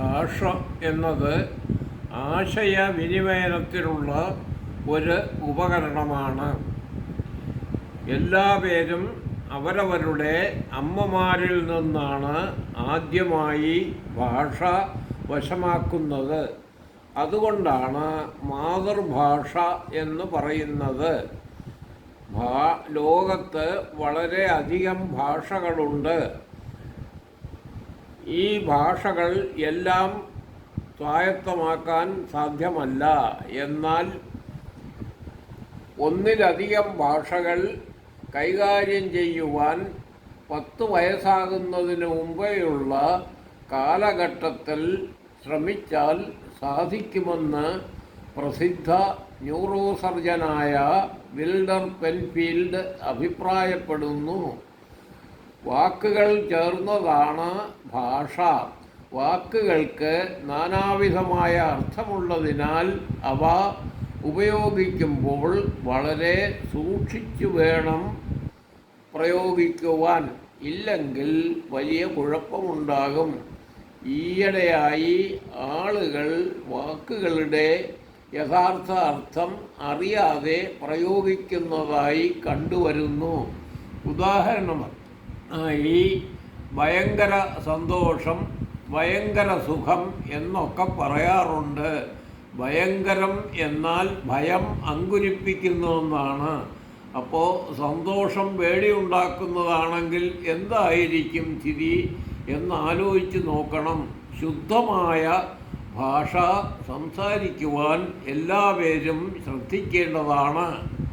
ഭാഷ എന്നത് ആശയവിനിമയത്തിനുള്ള ഒരു ഉപകരണമാണ്. എല്ലാ പേരും അവരവരുടെ അമ്മമാരിൽ നിന്നാണ് ആദ്യമായി ഭാഷ വശമാക്കുന്നത്. അതുകൊണ്ടാണ് മാതൃഭാഷ എന്ന് പറയുന്നത്. ഭാ ലോകത്ത് വളരെയധികം ഭാഷകളുണ്ട്. ഈ ഭാഷകൾ എല്ലാം സ്വായത്തമാക്കാൻ സാധ്യമല്ല. എന്നാൽ ഒന്നിലധികം ഭാഷകൾ കൈകാര്യം ചെയ്യുവാൻ പത്ത് വയസ്സാകുന്നതിന് മുമ്പേയുള്ള കാലഘട്ടത്തിൽ ശ്രമിച്ചാൽ സാധിക്കുമെന്ന് പ്രസിദ്ധ ന്യൂറോസർജനായ വിൽഡർ പെൻഫീൽഡ് അഭിപ്രായപ്പെടുന്നു. വാക്കുകൾ ചേർന്നതാണ് ഭാഷ. വാക്കുകൾക്ക് നാനാവിധമായ അർത്ഥമുള്ളതിനാൽ അവ ഉപയോഗിക്കുമ്പോൾ വളരെ സൂക്ഷിച്ചു വേണം പ്രയോഗിക്കുവാൻ. ഇല്ലെങ്കിൽ വലിയ കുഴപ്പമുണ്ടാകും. ഈയിടെയായി ആളുകൾ വാക്കുകളുടെ യഥാർത്ഥ അർത്ഥം അറിയാതെ പ്രയോഗിക്കുന്നതായി കണ്ടുവരുന്നു. ഉദാഹരണമായി ഭയങ്കര സന്തോഷം ഭയങ്കര സുഖം എന്നൊക്കെ പറയാറുണ്ട്. ഭയങ്കരം എന്നാൽ ഭയം അങ്കുരിപ്പിക്കുന്നതെന്നാണ്. അപ്പോൾ സന്തോഷം പേടിയുണ്ടാക്കുന്നതാണെങ്കിൽ എന്തായിരിക്കും സ്ഥിതി എന്നാലോചിച്ച് നോക്കണം. ശുദ്ധമായ ഭാഷ സംസാരിക്കുവാൻ എല്ലാവരും ശ്രദ്ധിക്കേണ്ടതാണ്.